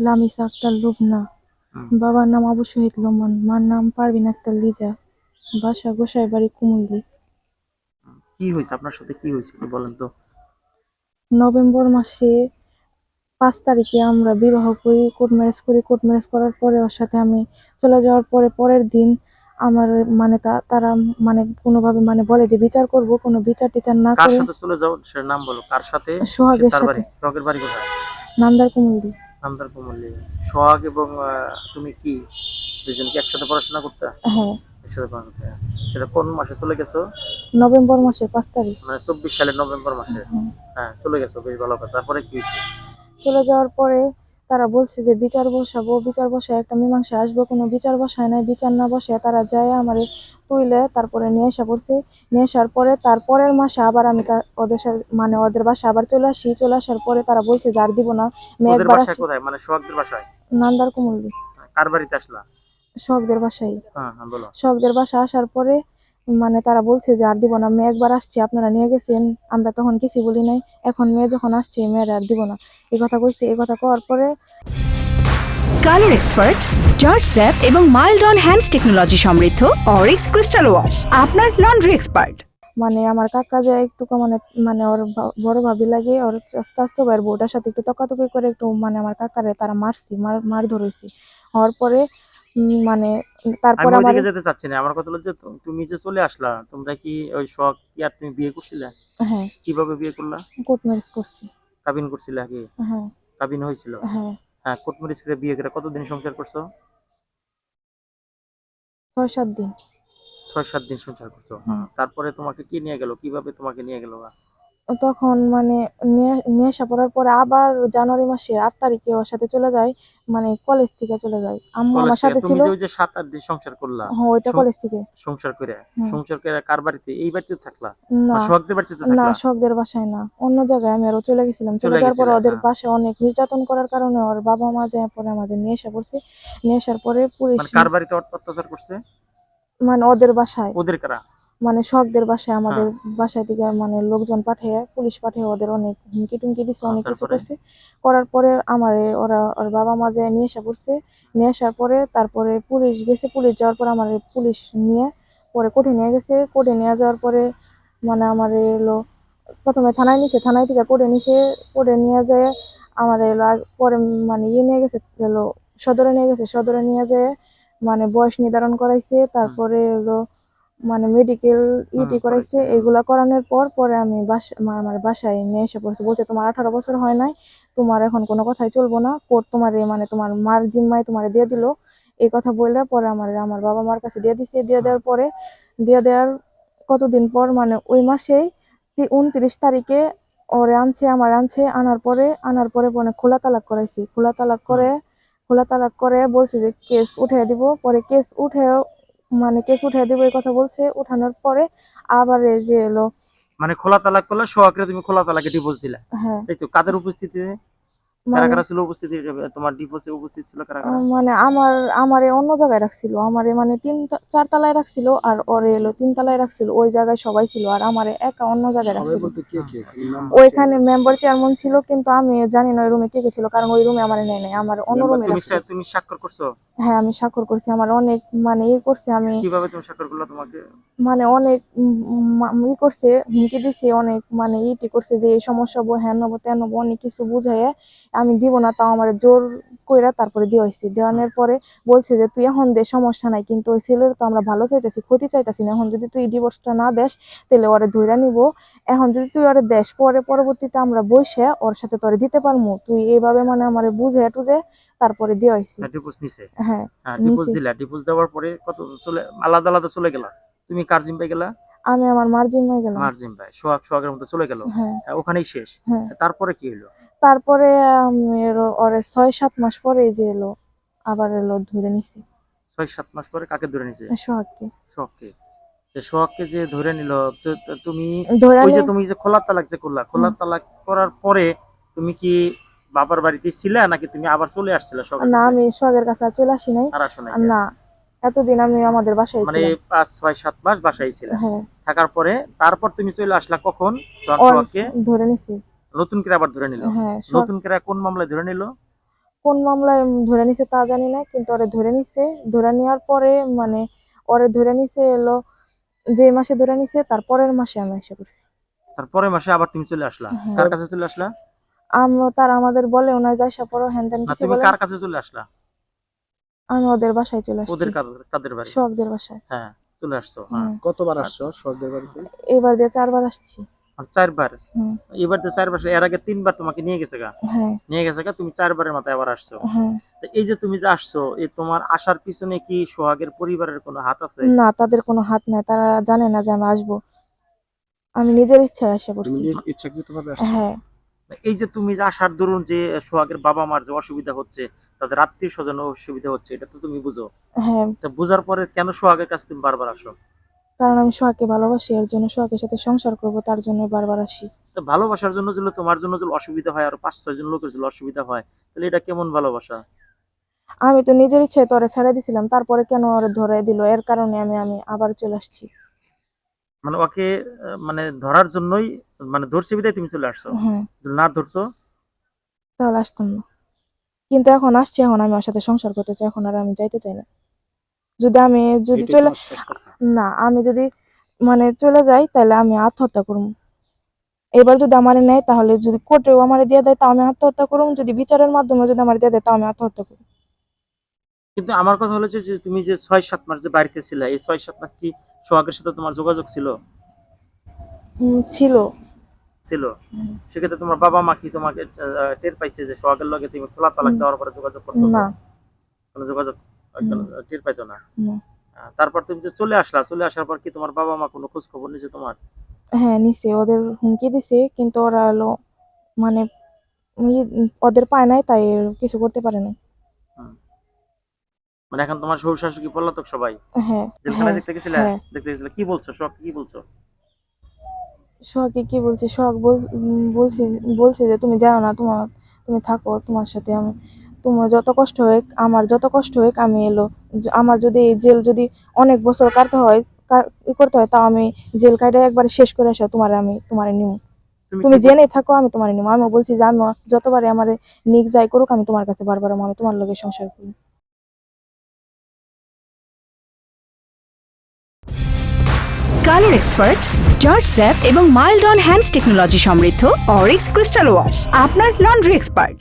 লামিসা আক্তার লুবনা বাবার নাম আবু শহীদ লোমন মার নাম পারভিন আক্তার লিজা বাসা গোসাই বাড়ি কুমুরলি কি হয়েছে? আপনার সাথে কি হয়েছে একটু বলেন তো। নভেম্বর মাসে পাঁচ তারিখে আমরা বিবাহ করি কোর্ট ম্যারেজ করি। কোর্ট ম্যারেজ করার পরে ওর সাথে আমি চলে যাওয়ার পরে পরের দিন আমার মানে তারা মানে কোনোভাবে মানে বলে যে বিচার করব কোনো বিচার টিচার না করে কার সাথে চলে যাও সেটার নাম বলো। কার সাথে? সোহাগের সাথে। সোহাগের বাড়ি কোথায়? নান্দার কুমুরলি নামদার কুমল্লি সোহাগ এবং তুমি কি? দুজন কি একসাথে পড়াশোনা করতে? হ্যাঁ। একসাথে পড়াশোনা করতে। সেটা কোন মাসে চলে গেছো? নভেম্বর মাসে পাঁচ তারিখ। মানে চব্বিশ সালের নভেম্বর মাসে। হ্যাঁ। হ্যাঁ চলে গেছো বেশ ভালো কথা। তারপরে কি হয়েছে? চলে যাওয়ার পরে তারা বলছে যে বিচার বসাবো বিচার বসায় একটা মীমাংসা আসব কোনো বিচার বসায় নাই বিচার না বসে তারা যায় আমারে তুইলে তারপরে নিয়ে আসা পড়ছে নিয়ে আসার পরে তারপরের মাসে আবার আমি তার ওদের সাথে মানে ওদের বাসা আবার চলে আসি চলে আসার পরে তারা বলছে যার দিব না মেয়ে একবার বাসায় আসছে কোথায়? মানে সোহাগদের বাসায়? নান্দার কুমুরলি কার বাড়িতে আসলা? শখদের বাসায়। হ্যাঁ হ্যাঁ বলো। শখদের বাসা আসার পরে মানে তারা বলছে যে আর দিব না মেয়ে একবার আসছে আপনারা নিয়ে গেছেন আমরা তখন কিছু বলি নাই। এখন মেয়ে যখন আসছে মেয়ের আর দিব না। এই কথা কইছে এই কথা কওয়ার পরে কালার এক্সপার্ট জর্জ স্যাপ এবং মাইল্ড অন হ্যান্ডস টেকনোলজি সমৃদ্ধ অরিক্স ক্রিস্টাল ওয়াশ আপনার লন্ড্রি এক্সপার্ট মানে আমার কাকা যে একটু মানে মানে ওর বড় ভাবি লাগে ওর স্বাস্থ্য ভাইয়ের বউটার সাথে একটু তকাতকি করে একটু মানে আমার কাকারে তারা মারছি মার মার ধরেছি হওয়ার পরে মানে তারপরে আমার ওইদিকে যেতে চাচ্ছি না। আমার কথা হলো যে তুমি যে চলে আসলা তোমরা কি ওই সোহাগ কি আর তুমি বিয়ে করছিলে? হ্যাঁ। কীভাবে বিয়ে করলা? কোর্ট ম্যারেজ করছি। কাবিন করছিলে আগে? হ্যাঁ। কাবিন হয়েছিল? হ্যাঁ। হ্যাঁ কোর্ট ম্যারেজ করে বিয়ে করে কতদিন সংসার করছ? ছয় সাত দিন। ছয় সাত দিন সংসার করছ। হুম। তারপরে তোমাকে কি নিয়ে গেল? কীভাবে তোমাকে নিয়ে গেল তখন মানে নিয়ে আসা পড়ার পরে আবার জানুয়ারি মাসে আট তারিখে ওর সাথে চলে যায় মানে কলেজ থেকে চলে যায়। আম্মু আমার সাথে ছিল। ওই যে সাত আট দিন সংসার করলা হ্যাঁ ওইটা কলেজ থেকে। সংসার করে সংসার করে কার বাড়িতে? এই বাড়িতে থাকলা? না। না সোহাগদের বাড়িতে না থাকলা? শখদের বাসায় না। অন্য জায়গায় আমি আরও চলে গেছিলাম। চলে যাওয়ার পরে ওদের হ্যাঁ। বাসায় অনেক নির্যাতন করার কারণে ওর বাবা মা যায় পরে আমাদের নিয়ে এসে পড়ছে নিয়ে আসার পরে পুলিশ মানে কার বাড়িতে অত্যাচার করছে? মানে ওদের বাসায়। ওদের কারা? মানে শখদের বাসায় আমাদের হ্যাঁ। বাসায় থেকে মানে লোকজন পাঠিয়ে পুলিশ পাঠিয়ে ওদের অনেক হুমকি টুমকি দিছে অনেক কিছু? করছে। করার পরে আমারে ওরা ওর বাবা মা যায় নিয়ে এসে পড়ছে। নিয়ে আসার পরে তারপরে পুলিশ গেছে পুলিশ যাওয়ার পরে আমার পুলিশ নিয়ে পরে কোর্টে নিয়ে গেছে। কোর্টে নিয়ে যাওয়ার পরে মানে আমার এলো প্রথমে থানায় নিছে থানায় থেকে কোর্টে নিছে। কোর্টে নিয়ে যায় আমার এলো পরে মানে ইয়ে নিয়ে গেছে এলো সদরে নিয়ে গেছে। সদরে নিয়ে যায় মানে বয়স নির্ধারণ করাইছে। তারপরে এলো মানে মেডিকেল ইটি করাইছে করাইছে, এগুলা করানোর পর পরে আমি বাসা আমার বাসায় নিয়ে এসে পড়ছে। বলছে তোমার আঠারো বছর হয় নাই তোমার এখন কোনো কথাই চলবো না। কোর্ট তোমার মানে তোমার মার জিম্মায় তোমার দিয়ে দিল। এই কথা বললে পরে আমার আমার বাবা মার কাছে দিয়ে দিছে। দিয়ে দেওয়ার পরে দিয়ে দেওয়ার কতদিন পর মানে ওই মাসেই উনত্রিশ তারিখে ওরে আনছে আমার আনছে। আনার পরে আনার পরে মানে খোলা তালাক করাইছি। খোলা তালাক করে খোলা তালাক করে বলছে যে কেস উঠে দিব। পরে কেস উঠে মানে কেস উঠাই দেবো এই কথা বলছে। উঠানোর পরে আবার এই যে এলো। মানে খোলা তালাক করলে সোহাগরে তুমি খোলা তালাকে ডিভোর্স দিলা। হ্যাঁ। এই তো কাদের উপস্থিতিতে? কারা মানে কারা ছিল উপস্থিতি? তোমার ডিভোর্সে উপস্থিত ছিল কারা কারা? মানে আমার আমারে অন্য জায়গায় রাখছিল। আমারে মানে তিন চার তলায় রাখছিল আর ওরে এলো তিন তলায় রাখছিল। ওই জায়গায় সবাই ছিল আর আমারে একা অন্য জায়গায় রাখছিল। বলতে কে কে? ওইখানে মেম্বার চেয়ারম্যান ছিল কিন্তু আমি জানি না ওই রুমে কে কে ছিল কারণ ওই রুমে আমার নেয় নাই। আমার অন্য রুমে তুমি তুমি স্বাক্ষর করছ? হ্যাঁ আমি স্বাক্ষর করছি। আমার অনেক মানে ই করছে আমি কীভাবে তুমি স্বাক্ষর করল তোমাকে? মানে অনেক ই করছে হুমকি দিছে অনেক মানে ইটি করছে যে এই সমস্যা হ্যান হব তেন হব অনেক কিছু বুঝাইয়ে আমি দিব না তাও আমার জোর কইরা তারপরে দিয়ে হয়েছি দেওয়ানোর পরে বলছে যে তুই এখন দে সমস্যা নাই। কিন্তু ওই ছেলের তো আমরা ভালো চাইতেছি ক্ষতি চাইতেছি না। এখন যদি তুই ডিভোর্সটা না দেস তাহলে ওরে ধইরা নিব। এখন যদি তুই ওরে দেশ পরে পরবর্তীতে আমরা বসে ওর সাথে তোরে দিতে পারব তুই এইভাবে মানে আমার বুঝে টুঝে তারপরে দিয়ে হয়েছি ডিভোর্স নিছে? হ্যাঁ ডিভোর্স দিলা? ডিভোর্স দেওয়ার পরে কত চলে আলাদা আলাদা চলে গেলা? তুমি কার জিম্বাই গেলা? আমি আমার মার্জিন হয়ে গেলাম। মার জিম্বাই সোহাগ সোহাগের মতো চলে গেল? হ্যাঁ। হ্যাঁ, ওখানেই শেষ। হ্যাঁ। তারপরে কি হলো তারপরে ওরে ছয় সাত মাস পরে যে এলো আবার এলো ধরে নিছি। ছয় সাত মাস পরে কাকে ধরে নিছে? সোহাগকে। সোহাগকে? সোহাগকে যে ধরে নিল তুমি ওই যে তুমি যে খোলা তালাক যে করলা খোলা তালাক করার পরে তুমি কি বাবার বাড়িতে ছিলা নাকি তুমি আবার চলে আসছিলা না আমি সোহাগের কাছে আর চলে আসি নাই। আর আসো না এতদিন আমি আমাদের বাসায় মানে পাঁচ ছয় সাত মাস বাসায় ছিলা। হ্যাঁ। থাকার পরে তারপর তুমি চলে আসলা কখন? সোহাগকে? ধরে নিছি। নতুন করে আবার ধরে নিল? হ্যাঁ নতুন করে কোন মামলায় ধরে নিল? কোন মামলায় ধরে নিছে তা জানি না কিন্তু ওরে ধরে নিছে। ধরে নেওয়ার পরে মানে ওরে ধরে নিছে এলো যে মাসে ধরে নিছে তারপরের মাসে আমি এসে করছি তারপরে মাসে আবার তুমি চলে আসলা? হ্যাঁ। কার কাছে চলে আসলা? আমরা তার আমাদের বলে ওনার যাইসা পড়ো হ্যান ত্যান কিছু তুমি বলে কার কাছে চলে আসলা? আমি ওদের বাসায় চলে ওদের আসছি কাদের- কাদের বাড়ি? শখদের বাসায়। হ্যাঁ চলে আসছো হ্যাঁ। কতবার আসছো স্বর্গের বাড়িতে? এবার দিয়ে চারবার আসছি। চারবার। এবার তো চারবার এর আগে তিনবার তোমাকে নিয়ে গেছে গা। হ্যাঁ। নিয়ে গেছে গা তুমি চারবারের মাথায় আবার আসছো। হ্যাঁ। এই যে তুমি যে আসছো এই তোমার আসার পিছনে কি সোহাগের পরিবারের কোনো হাত আছে? না তাদের কোনো হাত নাই। তারা জানে না যে আমি আসব। আমি নিজের ইচ্ছায় পড়ছি। নিজ ইচ্ছাকৃতভাবে আসছো? হ্যাঁ। এই যে তুমি যে আসার দরুন যে সোহাগের বাবা মার যে অসুবিধা হচ্ছে তাদের আত্মীয় স্বজন অসুবিধা হচ্ছে এটা তো তুমি বুঝো। হ্যাঁ। তা বোঝার পরে কেন সোহাগের কাছে তুমি বারবার আসো? কারণ আমি সোহাকে ভালোবাসি এর জন্য সোহাকের সাথে সংসার করব তার জন্য বারবার আসি। তো ভালোবাসার জন্য যদি তোমার জন্য যদি অসুবিধা হয় আর পাঁচ ছয় জন লোকের যদি অসুবিধা হয় তাহলে এটা কেমন ভালোবাসা? আমি তো নিজের ইচ্ছায় তোরে ছেড়ে দিছিলাম তারপরে কেন ওরে ধরে দিল? এর কারণে আমি আমি আবার চলে আসছি। মানে ওকে মানে ধরার জন্যই মানে ধরছে বিদায় তুমি চলে আসছো? যদি না ধরতো? তাহলে আসতাম না। কিন্তু এখন আসছি এখন আমি ওর সাথে সংসার করতে চাই এখন আর আমি যাইতে চাই না। যদি আমি যদি চলে। না আমি যদি মানে চলে যাই তাহলে আমি আত্মহত্যা করব এবার যদি আমার নেয় তাহলে যদি কোর্টেও আমার দিয়ে দেয় তাও আমি আত্মহত্যা করব যদি বিচারের মাধ্যমে যদি আমার দিয়ে দেয় তাও আমি আত্মহত্যা করব কিন্তু আমার কথা হলো যে তুমি যে ছয় সাত মাস যে বাড়িতে ছিলে এই ছয় সাত মাস কি সোহাগের সাথে তোমার যোগাযোগ ছিল? হুম, ছিল। ছিল। সেক্ষেত্রে তোমার বাবা মা কি তোমাকে টের পাইছে যে সোহাগের লগে তুমি খোলা তালাক দেওয়ার পরে যোগাযোগ করতেছো? না। কোনো যোগাযোগ? টের পাইতো না। না। তারপর তুমি যে চলে আসলা চলে আসার পর কি তোমার বাবা মা কোনো খোঁজ খবর নিছে তোমার? হ্যাঁ নিছে ওদের হুমকি দিছে কিন্তু ওরা হলো মানে ওদের পায় নাই তাই কিছু করতে পারে নাই। মানে এখন তোমার শ্বশুর শাশুড়ি পলাতক সবাই? হ্যাঁ জেলখানায় হ্যাঁ দেখতে গেছিলে? হ্যাঁ। দেখতে গেছিলে? কি বলছো? সোহাগ কি বলছো? সোহাগকে কি বলছে? উম, বলছে বলছে যে তুমি যাও না তোমার তুমি থাকো তোমার সাথে আমি তোমার যত কষ্ট হোক আমার যত কষ্ট হোক আমি এলো। আমার যদি জেল যদি অনেক বছর কাটতে হয় কা- ই করতে হয় তাও আমি জেল কাটে একবারে শেষ করে আসো তোমার আমি তোমার নিব তুমি জেনে থাকো আমি তোমার নিব আমি বলছি যে আমি যতবারে আমার নিক যাই করুক আমি তোমার কাছে বারবার আমি তোমার লগে সংসার করি। কালার এক্সপার্ট জর্জ স্যাপ এবং মাইল্ড অন হ্যান্ডস টেকনোলজি সমৃদ্ধ অরিক্স ক্রিস্টাল ওয়াশ আপনার লন্ড্রি এক্সপার্ট।